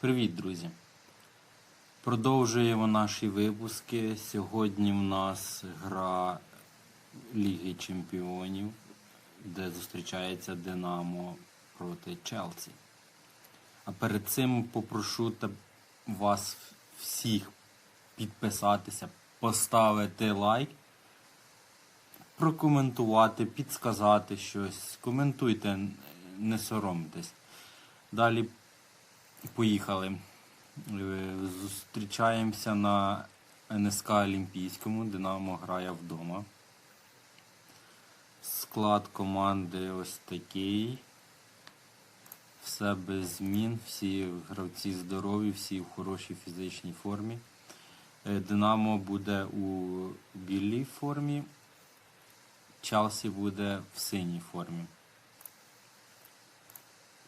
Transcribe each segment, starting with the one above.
Привіт, друзі! Продовжуємо наші випуски. Сьогодні в нас гра Ліги Чемпіонів, де зустрічається Динамо проти Челсі. А перед цим попрошу вас всіх підписатися, поставити лайк, прокоментувати, підсказати щось. Коментуйте, не соромтесь. Далі Поїхали. Е, Зустрічаємося на НСК Олімпійському. Динамо грає вдома. Склад команди ось такий. Все без змін. Всі гравці здорові, всі в хорошій фізичній формі. Е, Динамо буде у білій формі. Челсі буде в синій формі.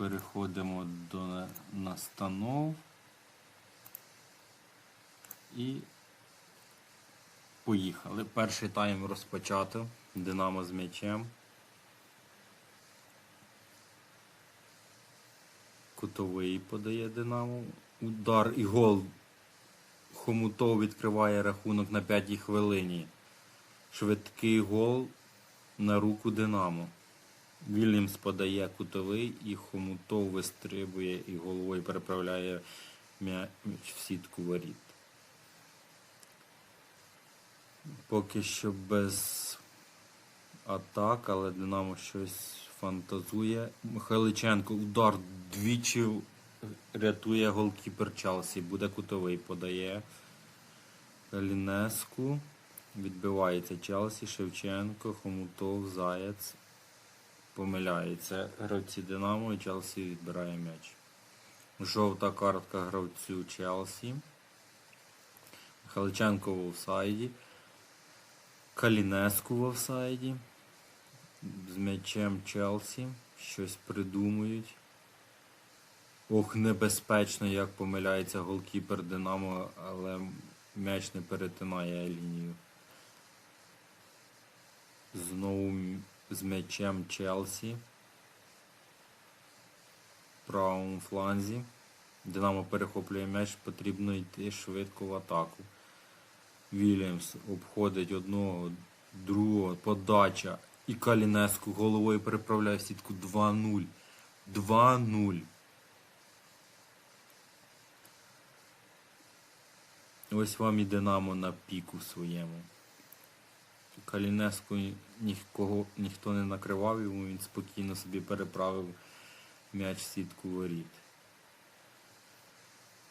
Переходимо до настанов. І поїхали. Перший тайм розпочато. Динамо з м'ячем. Кутовий подає Динамо. Удар і гол. Хомутов відкриває рахунок на п'ятій хвилині. Швидкий гол на руку Динамо. Вільямс подає кутовий і Хомутов вистрибує і головою переправляє м'яч в сітку воріт. Поки що без атак, але Динамо щось фантазує. Михайличенко удар двічі рятує голкіпер Челсі. Буде кутовий, подає Лінеску. Відбивається Челсі, Шевченко, Хомутов, Заєць помиляється. Гравці Динамо і Челсі відбирає м'яч. Жовта картка гравцю Челсі. Халиченко в офсайді. Калінеску в офсайді. З м'ячем Челсі. Щось придумують. Ох, небезпечно, як помиляється голкіпер Динамо, але м'яч не перетинає лінію. Знову з м'ячем Челсі. Правому фланзі. Динамо перехоплює м'яч, потрібно йти швидко в атаку. Вільямс обходить одного, другого, подача. І Калінеску головою переправляє в сітку 2-0. 2-0. Ось вам і Динамо на піку своєму. Калінеску нікого, ніхто не накривав йому, він спокійно собі переправив м'яч сітку воріт.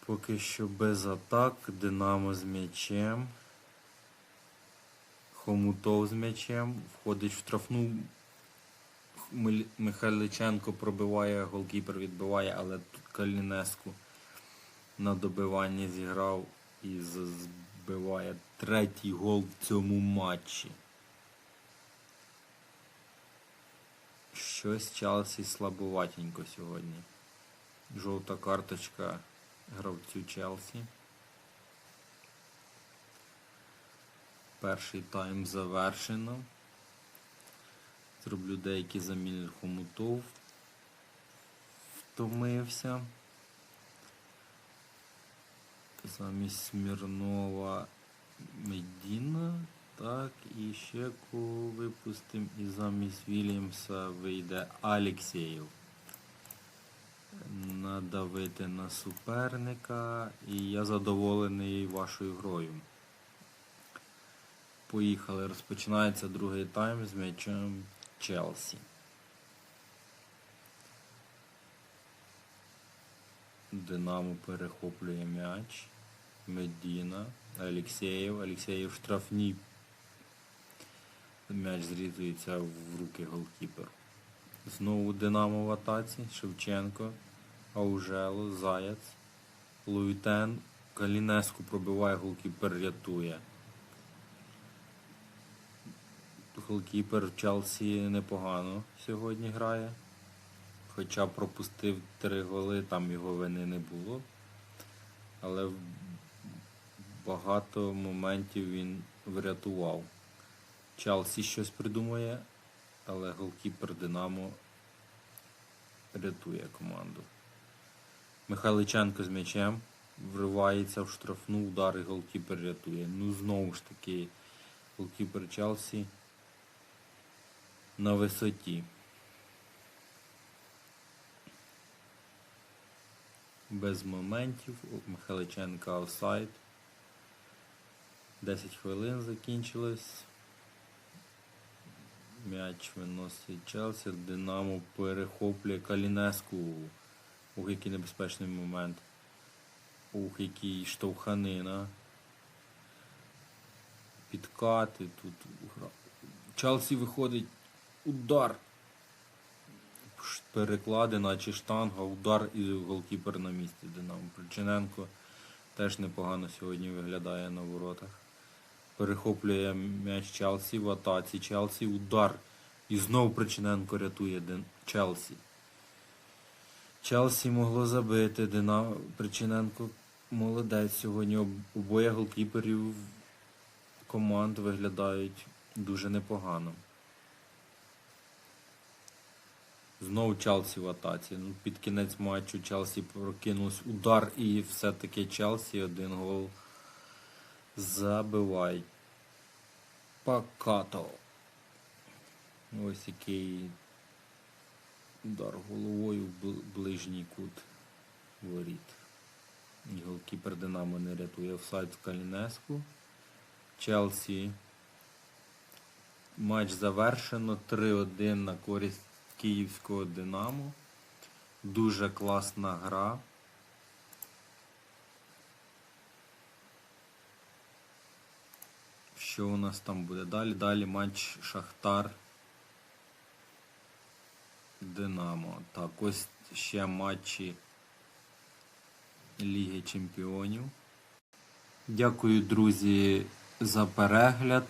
Поки що без атак, Динамо з м'ячем. Хомутов з м'ячем. Входить в штрафну. Михайличенко пробиває, голкіпер відбиває, але тут Калінеску на добиванні зіграв і з- збиває третій гол в цьому матчі. Щось Челсі слабоватенько сьогодні. Жовта карточка гравцю Челсі. Перший тайм завершено. Зроблю деякі заміни хомутов. Втомився. Замість Смірнова Медіна. Так, і ще кого випустимо. І замість Вільямса вийде Алексєєв. Надавити на суперника. І я задоволений вашою грою. Поїхали. Розпочинається другий тайм з м'ячем Челсі. Динамо перехоплює м'яч. Медіна. Алексєєв. Алексєєв штрафній. М'яч зрізується в руки голкіпер. Знову Динамо в атаці. Шевченко. Аужело. Заяц. Луїтен. Калінеску пробиває, голкіпер рятує. Голкіпер в Челсі непогано сьогодні грає. Хоча пропустив три голи, там його вини не було. Але багато моментів він врятував. Челсі щось придумує, але голкіпер Динамо рятує команду. Михайличенко з м'ячем вривається в штрафну, удар і голкіпер рятує. Ну знову ж таки, голкіпер Челсі на висоті. Без моментів. Михайличенка офсайд. 10 хвилин закінчилось. М'яч виносить Челсі. Динамо перехоплює Калінеску. Ух, який небезпечний момент. Ух, який штовханина. Підкати тут. гра- Челсі виходить. Удар. Переклади, наче штанга, удар і голкіпер на місці Динамо. Причиненко теж непогано сьогодні виглядає на воротах. Перехоплює м'яч Челсі в атаці. Челсі удар. І знов Причиненко рятує Челсі. Челсі могло забити. Динамо Причиненко молодець сьогодні. Обоє голкіперів команд виглядають дуже непогано. Знову Челсі в атаці. Ну, під кінець матчу Челсі прокинулось удар і все-таки Челсі один гол забивають. Пакато. Ось який удар головою в ближній кут воріт. Голкіпер Динамо не рятує офсайд в Калінеску. Челсі. Матч завершено 3-1 на користь київського Динамо. Дуже класна гра. Що у нас там буде далі? Далі матч Шахтар. Динамо. Так, ось ще матчі Ліги Чемпіонів. Дякую, друзі, за перегляд.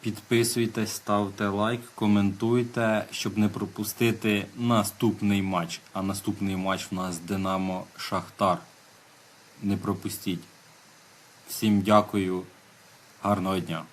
Підписуйтесь, ставте лайк, коментуйте, щоб не пропустити наступний матч. А наступний матч в нас Динамо Шахтар. Не пропустіть. Всім дякую. Гарного дня.